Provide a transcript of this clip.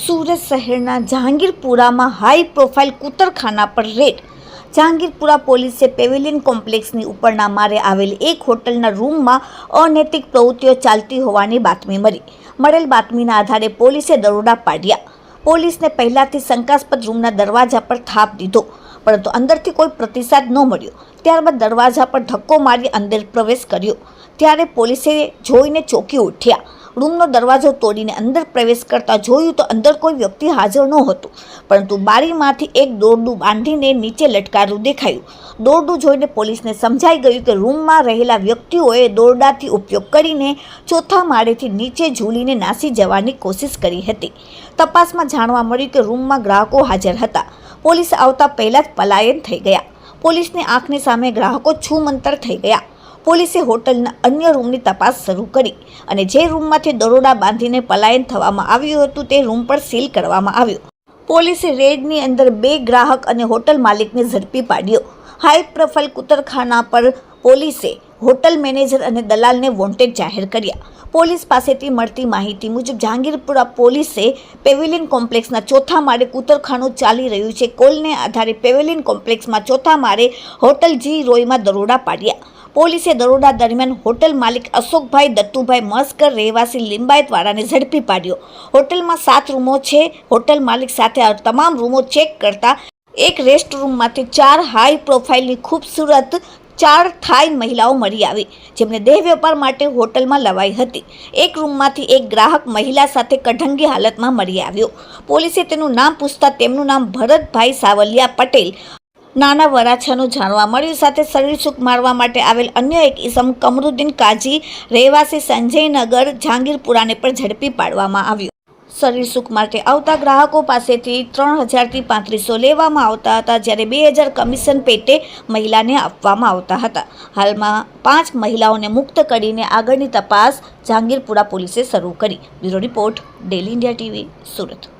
સુરત શહેરના જહાંગીરપુરામાં high profile કૂતરખાના પર red. Jahangirpura પોલીસે પેવેલિયન કોમ્પ્લેક્સની ઉપરના મારે આવેલી એક હોટલના રૂમમાં અનૈતિક પ્રવૃત્તિઓ ચાલતી હોવાની બાતમી મળી. મળેલ બાતમીના આધારે પોલીસે દરોડા પાડ્યા. પોલીસને પહેલાથી શંકાસ્પદ રૂમના દરવાજા પર થાપ દીધો. પરંતુ અંદરથી કોઈ પ્રતિસાદ ન મળ્યો. ત્યારબાદ દરવાજા પર ધક્કો મારી અંદર પ્રવેશ કર્યો. ત્યારે પોલીસે જોઈને ચોંકી ઉઠ્યા. રૂમનો દરવાજો તોડીને અંદર પ્રવેશ કરતા જોયું તો અંદર કોઈ વ્યક્તિ હાજર નહોતું. પરંતુ બારીમાંથી એક દોરડું બાંધીને નીચે લટકારું દેખાયું. દોરડું જોઈને પોલીસને સમજાઈ ગયું કે રૂમમાં રહેલા વ્યક્તિઓએ દોરડાથી ઉપયોગ કરીને ચોથા માળેથી નીચે ઝૂલીને નાસી જવાની કોશિશ કરી હતી. તપાસમાં જાણવા મળ્યું કે રૂમમાં ગ્રાહકો હાજર હતા. પોલીસ આવતા પહેલાં જ પલાયન થઈ ગયા. પોલીસની આંખની સામે ગ્રાહકો છૂમંતર થઈ ગયા. પોલીસે હોટલના અન્ય રૂમની તપાસ શરૂ કરી અને જે રૂમમાંથી દરોડા બાંધીને પલાયન થવામાં આવ્યું હતું તે રૂમ પર સીલ કરવામાં આવ્યું. પોલીસે રેડની અંદર બે ગ્રાહક અને હોટલ માલિકને ઝડપી પાડ્યો. હાઈ પ્રોફાઇલ કુતરખાના પર પોલીસે હોટલ મેનેજર અને દલાલને વોન્ટેડ જાહેર કર્યા. પોલીસ પાસેથી મળતી માહિતી મુજબ જહાંગીરપુરા પોલીસે પેવેલિયન કોમ્પ્લેક્સના ચોથા માળે કૂતરખાનું ચાલી રહ્યું છે. કોલને આધારે પેવેલિયન કોમ્પ્લેક્સમાં ચોથા માળે હોટલ જી રોયમાં દરોડા પાડ્યા. પોલીસે દરોડા દરમિયાન હોટલ માલિક અશોકભાઈ દત્તુભાઈ મસ્કર રહેવાસી લિંબાયતવાળાને ઝડપી પાડ્યો. હોટલમાં સાત રૂમો છે. હોટલ માલિક સાથે તમામ રૂમો ચેક કરતા એક રેસ્ટ રૂમમાંથી ચાર હાઈ પ્રોફાઇલની ખૂબસૂરત ચાર થાઈ મહિલાઓ મળી આવી, જેમને દેહ વેપાર માટે હોટલમાં લવાઈ હતી. એક રૂમમાંથી એક ગ્રાહક મહિલા સાથે કઢંગી હાલતમાં મળી આવ્યો. પોલીસે તેનું નામ પૂછતા તેમનું નામ ભરતભાઈ સાવલિયા પટેલ, નાના વરાછાનું જાણવા મળ્યું. સાથે શરીર સુખ મારવા માટે આવેલ અન્ય એક ઇસમ કમરુદ્દીન કાજી, રહેવાસી સંજયનગર, જહાંગીરપુરાને પણ ઝડપી પાડવામાં આવ્યો. શરીર સુખ માટે આવતા ગ્રાહકો પાસેથી ત્રણ હજારથી પાંત્રીસો લેવામાં આવતા હતા, જ્યારે બે હજાર કમિશન પેટે મહિલાને આપવામાં આવતા હતા. હાલમાં પાંચ મહિલાઓને મુક્ત કરીને આગળની તપાસ જહાંગીરપુરા પોલીસે શરૂ કરી. Bureau report, Daily India TV, Surat.